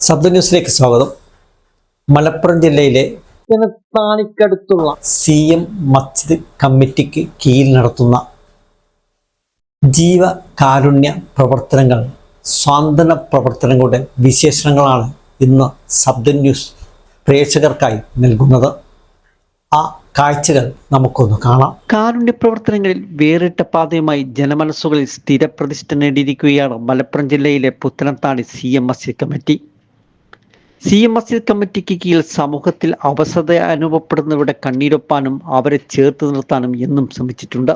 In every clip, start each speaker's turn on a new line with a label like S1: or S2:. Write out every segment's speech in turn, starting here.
S1: ശബ്ദ ന്യൂസിലേക്ക് സ്വാഗതം. മലപ്പുറം ജില്ലയിലെ
S2: താണിക്കടുത്തുള്ള
S1: സി എം മസ്ജിദ് കമ്മിറ്റിക്ക് കീഴിൽ നടത്തുന്ന ജീവകാരുണ്യ പ്രവർത്തനങ്ങൾ സ്വാന്തന പ്രവർത്തനങ്ങളുടെ വിശേഷണങ്ങളാണ് ഇന്ന് ശബ്ദ ന്യൂസ് പ്രേക്ഷകർക്കായി നൽകുന്നത്. ആ കാഴ്ചകൾ നമുക്കൊന്ന് കാണാം.
S2: കാരുണ്യ പ്രവർത്തനങ്ങളിൽ വേറിട്ട പാതയുമായി ജനമനസ്സുകളിൽ സ്ഥിരപ്രതിഷ്ഠ നേടിയിരിക്കുകയാണ് മലപ്പുറം ജില്ലയിലെ Puthanathani C M Masjid committee. C M Masjid കമ്മിറ്റിക്ക് കീഴിൽ സമൂഹത്തിൽ അവസത അനുഭവപ്പെടുന്നവരുടെ കണ്ണീരൊപ്പാനും അവരെ ചേർത്ത് നിർത്താനും എന്നും ശ്രമിച്ചിട്ടുണ്ട്.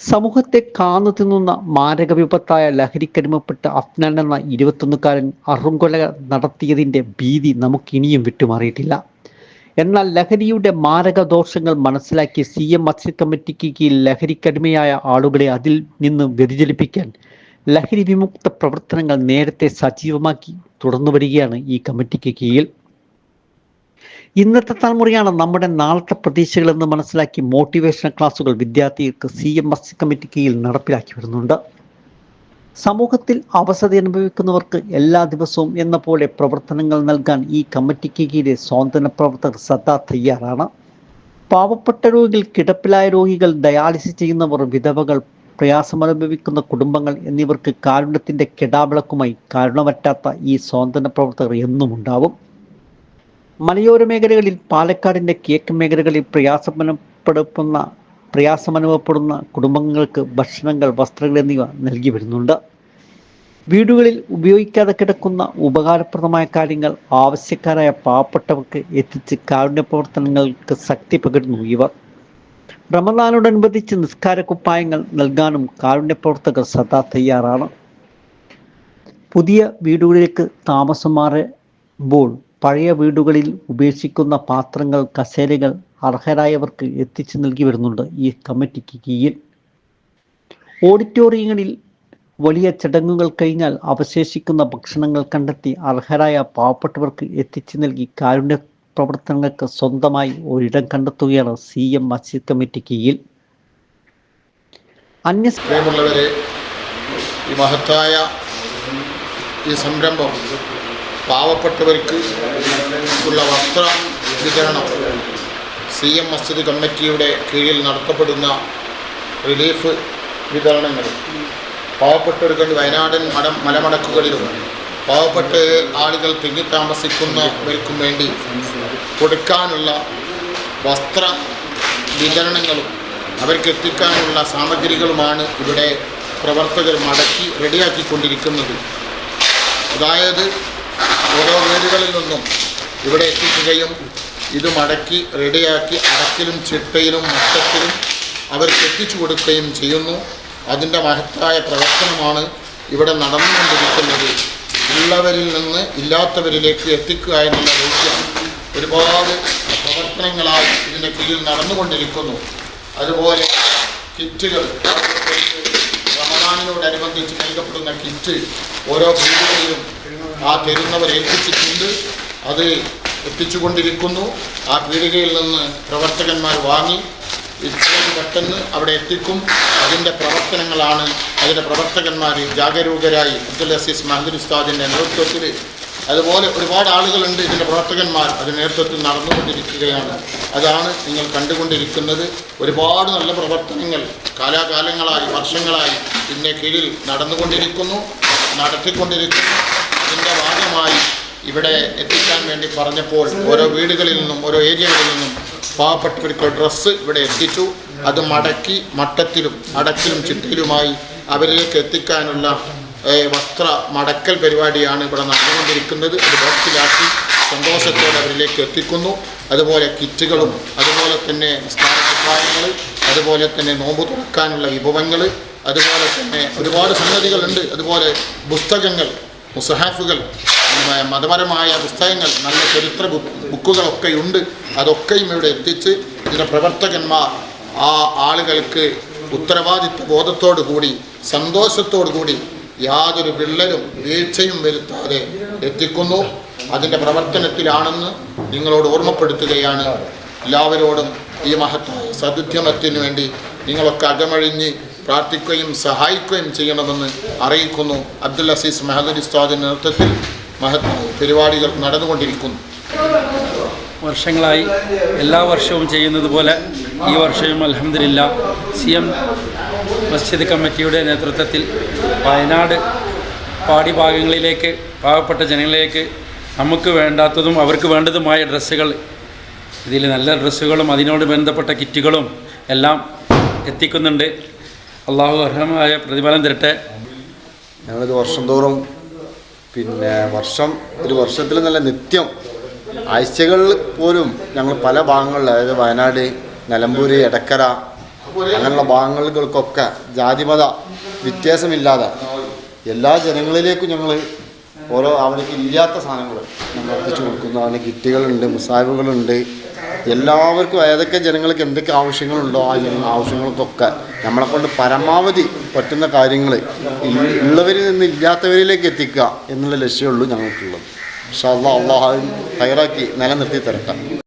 S2: സമൂഹത്തെ കാന്നു തിന്നുന്ന മാരക വിപത്തായ ലഹരിക്കടിമപ്പെട്ട അഫ്നാൻ എന്ന ഇരുപത്തൊന്നുകാരൻ അറുംകൊല നടത്തിയതിന്റെ ഭീതി നമുക്കിനിയും വിട്ടുമാറിയിട്ടില്ല. എന്നാൽ ലഹരിയുടെ മാരക ദോഷങ്ങൾ മനസ്സിലാക്കി സി എം മത്സ്യ കമ്മിറ്റിക്ക് കീഴിൽ ലഹരിക്കടിമയായ ആളുകളെ അതിൽ നിന്ന് വ്യതിചലിപ്പിക്കാൻ ലഹരി വിമുക്ത പ്രവർത്തനങ്ങൾ നേരത്തെ സജീവമാക്കി തുടർന്നു വരികയാണ് ഈ കമ്മിറ്റിക്ക് കീഴിൽ. ഇന്നത്തെ തലമുറയാണ് നമ്മുടെ നാളത്തെ പ്രതീക്ഷകളെന്ന് മനസ്സിലാക്കി മോട്ടിവേഷൻ ക്ലാസുകൾ വിദ്യാർത്ഥികൾക്ക് സി എം എസ് കമ്മിറ്റി കീഴിൽ നടപ്പിലാക്കി വരുന്നുണ്ട്. സമൂഹത്തിൽ അവസതി അനുഭവിക്കുന്നവർക്ക് എല്ലാ ദിവസവും എന്ന പോലെ പ്രവർത്തനങ്ങൾ നൽകാൻ ഈ കമ്മിറ്റിക്ക് കീഴിലെ സ്വാതന്ത്ര്യ പ്രവർത്തകർ സദാ തയ്യാറാണ്. പാവപ്പെട്ട രോഗികൾ കിടപ്പിലായ രോഗികൾ ഡയാലിസിസ് ചെയ്യുന്നവർ വിധവകൾ പ്രയാസമനുഭവിക്കുന്ന കുടുംബങ്ങൾ എന്നിവർക്ക് കാരുണ്യത്തിന്റെ കിടാവിളക്കുമായി കാരണമറ്റാത്ത ഈ സ്വാതന്ത്ര്യ പ്രവർത്തകർ എന്നും ഉണ്ടാവും. മലയോര മേഖലകളിൽ പാലക്കാടിന്റെ കിഴക്കൻ മേഖലകളിൽ പ്രയാസമനുപ്പെടുന്ന പ്രയാസമനുഭവപ്പെടുന്ന കുടുംബങ്ങൾക്ക് ഭക്ഷണങ്ങൾ വസ്ത്രങ്ങൾ എന്നിവ നൽകി വരുന്നുണ്ട്. വീടുകളിൽ ഉപയോഗിക്കാതെ കിടക്കുന്ന ഉപകാരപ്രദമായ കാര്യങ്ങൾ ആവശ്യക്കാരായ പാവപ്പെട്ടവർക്ക് എത്തിച്ച് കാരുണ്യ പ്രവർത്തനങ്ങൾക്ക് ശക്തി പകരുന്നു ഇവർ. റമദാനോടനുബന്ധിച്ച് നിസ്കാര കുപ്പായങ്ങൾ നൽകാനും കാരുണ്യ പ്രവർത്തകർ സദാ തയ്യാറാണ്. പുതിയ വീടുകളിലേക്ക് താമസം മാറുമ്പോൾ പഴയ വീടുകളിൽ ഉപേക്ഷിക്കുന്ന പാത്രങ്ങൾ കസേരകൾ അർഹരായവർക്ക് എത്തിച്ചു നൽകി വരുന്നുണ്ട് ഈ കമ്മിറ്റിക്ക് കീഴിൽ. ഓഡിറ്റോറിയങ്ങളിൽ വലിയ ചടങ്ങുകൾ കഴിഞ്ഞാൽ അവശേഷിക്കുന്ന ഭക്ഷണങ്ങൾ കണ്ടെത്തി അർഹരായ പാവപ്പെട്ടവർക്ക് എത്തിച്ചു നൽകി കാരുണ്യ പ്രവർത്തനങ്ങൾക്ക് സ്വന്തമായി ഒരിടം കണ്ടെത്തുകയാണ് സി എം മസ്ജിദ് കമ്മിറ്റി കീഴിൽ. അന്യ
S3: പ്രിയമുള്ളവരെ ഈ മഹത്തായ ഈ സംരംഭം പാവപ്പെട്ടവർക്ക് ഉള്ള വസ്ത്ര വിതരണം സി എം മസ്ജിദ് കമ്മിറ്റിയുടെ കീഴിൽ നടത്തപ്പെടുന്ന റിലീഫ് വിതരണങ്ങൾ പാവപ്പെട്ടവർക്ക് വയനാടൻ മടം മലമടക്കുകളിലും പാവപ്പെട്ട ആളുകൾ തിങ്ങി താമസിക്കുന്നവർക്കും വേണ്ടി കൊടുക്കാനുള്ള വസ്ത്ര വിതരണങ്ങളും അവർക്ക് എത്തിക്കാനുള്ള സാമഗ്രികളുമാണ് ഇവിടെ പ്രവർത്തകർ മടക്കി റെഡിയാക്കിക്കൊണ്ടിരിക്കുന്നത്. അതായത് ഓരോ വീടുകളിൽ നിന്നും ഇവിടെ എത്തിക്കുകയും ഇത് മടക്കി റെഡിയാക്കി അടക്കിലും ചിട്ടയിലും മട്ടത്തിലും അവർക്ക് എത്തിച്ചു കൊടുക്കുകയും ചെയ്യുന്നു. അതിന്റെ മഹത്തായ പ്രവർത്തനമാണ് ഇവിടെ നടന്നുകൊണ്ടിരിക്കുന്നത്. ഉള്ളവരിൽ നിന്ന് ഇല്ലാത്തവരിലേക്ക് എത്തിക്കുക എന്നുള്ള ദൗത്യം ഒരുപാട് പ്രവർത്തനങ്ങളായി ഇതിന്റെ കീഴിൽ നടന്നുകൊണ്ടിരിക്കുന്നു. അതുപോലെ കിറ്റുകൾ റമദാനിനോടനുബന്ധിച്ച് നൽകപ്പെടുന്ന കിറ്റ് ഓരോ വീടുകളിലും ആ തരുന്നവർ ഏൽപ്പിച്ചിട്ടുണ്ട്. അത് എത്തിച്ചുകൊണ്ടിരിക്കുന്നു. ആ പീടികയിൽ നിന്ന് പ്രവർത്തകന്മാർ വാങ്ങി ഇത്രയും പെട്ടെന്ന് അവിടെ എത്തിക്കും. അതിന്റെ പ്രവർത്തനങ്ങളാണ് അതിന്റെ പ്രവർത്തകന്മാർ ജാഗരൂകരായി അബ്ദുൽ അസീസ് മഹദുൽ ഉസ്താദിന്റെ നേതൃത്വത്തിൽ. അതുപോലെ ഒരുപാട് ആളുകളുണ്ട് ഇതിന്റെ പ്രവർത്തകന്മാർ അത് നേതൃത്വത്തിൽ നടന്നുകൊണ്ടിരിക്കുകയാണ്. അതാണ് നിങ്ങൾ കണ്ടുകൊണ്ടിരിക്കുന്നത്. ഒരുപാട് നല്ല പ്രവർത്തനങ്ങൾ കാലാകാലങ്ങളായി വർഷങ്ങളായി ഇതിന്റെ കീഴിൽ നടന്നുകൊണ്ടിരിക്കുന്നു. നടത്തിക്കൊണ്ടിരിക്കുന്നു. അതിന്റെ ഭാഗമായി ഇവിടെ എത്തിക്കാൻ വേണ്ടി പറഞ്ഞപ്പോൾ ഓരോ വീടുകളിൽ നിന്നും ഓരോ ഏരിയകളിൽ നിന്നും പാവപ്പെട്ടവർക്ക് ഡ്രസ്സ് ഇവിടെ എത്തിച്ചു. അത് മടക്കി മട്ടത്തിലും അടക്കിലും ചിട്ടയിലുമായി അവരിലേക്ക് എത്തിക്കാനുള്ള വസ്ത്ര മടക്കൽ പരിപാടിയാണ് ഇവിടെ നടന്നുകൊണ്ടിരിക്കുന്നത്. അത് ബോക്സിലാക്കി സന്തോഷത്തോടെ അവരിലേക്ക് എത്തിക്കുന്നു. അതുപോലെ കിറ്റുകളും അതുപോലെ തന്നെ സ്ഥാനങ്ങൾ അതുപോലെ തന്നെ നോമ്പ് തുറക്കാനുള്ള വിഭവങ്ങൾ അതുപോലെ തന്നെ ഒരുപാട് സംഗതികളുണ്ട്. അതുപോലെ പുസ്തകങ്ങൾ മുസഹാഫുകൾ മതപരമായ പുസ്തകങ്ങൾ നല്ല ചരിത്ര ബുക്ക് ബുക്കുകളൊക്കെ ഉണ്ട്. അതൊക്കെയും ഇവിടെ എത്തിച്ച് ഇതിന്റെ പ്രവർത്തകന്മാർ ആ ആളുകൾക്ക് ഉത്തരവാദിത്വ ബോധത്തോടു കൂടി സന്തോഷത്തോടു കൂടി യാതൊരു വിള്ളലും വീഴ്ചയും വരുത്താതെ എത്തിക്കുന്നു. അതിന്റെ പ്രവർത്തനത്തിലാണെന്ന് നിങ്ങളോട് ഓർമ്മപ്പെടുത്തുകയാണ്. എല്ലാവരോടും ഈ മഹത്തായ സദുദ്ധ്യമത്തിനു വേണ്ടി നിങ്ങളൊക്കെ അകമഴിഞ്ഞ് പ്രാർത്ഥിക്കുകയും സഹായിക്കുകയും ചെയ്യണമെന്ന് അറിയിക്കുന്നു. അബ്ദുൽ അസീസ് മെഹദുൽ ഉസ്താദിന്റെ നേതൃത്വത്തിൽ മഹത് പരിപാടികൾ നടന്നുകൊണ്ടിരിക്കുന്നു.
S4: വർഷങ്ങളായി എല്ലാ വർഷവും ചെയ്യുന്നത് പോലെ ഈ വർഷവും അലഹമില്ല സി എം മസ്ജിദ് കമ്മിറ്റിയുടെ നേതൃത്വത്തിൽ വയനാട് പാടി ഭാഗങ്ങളിലേക്ക് പാവപ്പെട്ട ജനങ്ങളിലേക്ക് നമുക്ക് വേണ്ടാത്തതും അവർക്ക് വേണ്ടതുമായ ഡ്രസ്സുകൾ ഇതിൽ നല്ല ഡ്രസ്സുകളും അതിനോട് ബന്ധപ്പെട്ട കിറ്റുകളും എല്ലാം എത്തിക്കുന്നുണ്ട്. അള്ളാഹു അർഹമായ പ്രതിഫലം തരട്ടെ.
S5: ഞങ്ങളിത് വർഷം തോറും പിന്നെ വർഷം ഒരു വർഷത്തിൽ നല്ല നിത്യം. ആഴ്ചകളിൽ പോലും ഞങ്ങൾ പല ഭാഗങ്ങളിൽ അതായത് വയനാട് നിലമ്പൂർ എടക്കര അങ്ങനെയുള്ള ഭാഗങ്ങൾക്കൊക്കെ ജാതിമത വ്യത്യാസമില്ലാതെ എല്ലാ ജനങ്ങളിലേക്കും ഞങ്ങൾ ഓരോ അവർക്ക് ഇല്ലാത്ത സാധനങ്ങൾ നമ്മൾ എത്തിച്ചു കൊടുക്കുന്നു. അവന് കിറ്റുകളുണ്ട് മുസാബുകളുണ്ട് എല്ലാവർക്കും ഏതൊക്കെ ജനങ്ങൾക്ക് എന്തൊക്കെ ആവശ്യങ്ങളുണ്ടോ ആ ജന- ആവശ്യങ്ങൾക്കൊക്കെ നമ്മളെ കൊണ്ട് പരമാവധി പറ്റുന്ന കാര്യങ്ങൾ ഉള്ളവരിൽ നിന്ന് ഇല്ലാത്തവരിലേക്ക് എത്തിക്കുക എന്നുള്ള ലക്ഷ്യമുള്ളൂ ഞങ്ങൾക്കുള്ളത്. പക്ഷേ അള്ളാഹ് അള്ളാഹ് ഹൈറാക്കി നിലനിർത്തി തരട്ടെ.